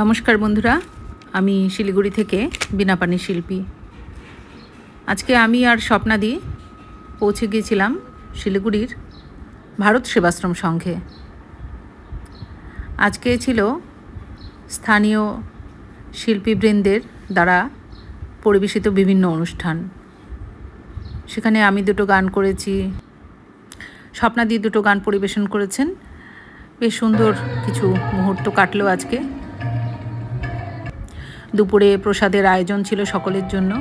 নমস্কার বন্ধুরা, আমি শিলিগুড়ি থেকে বিনাপানি শিল্পী। আজকে আমি আর স্বপ্নাদি পৌঁছে গিয়েছিলাম শিলিগুড়ির ভারত সেবাশ্রম সংঘে। আজকে ছিল স্থানীয় শিল্পীবৃন্দের দ্বারা পরিবেশিত বিভিন্ন অনুষ্ঠান। সেখানে আমি দুটো গান করেছি স্বপ্নাদি দুটো গান পরিবেশন করেছেন। বেশ সুন্দর কিছু মুহূর্ত কাটলো আজকে। দুপুরে প্রসাদের আয়োজন ছিল সকলের জন্য।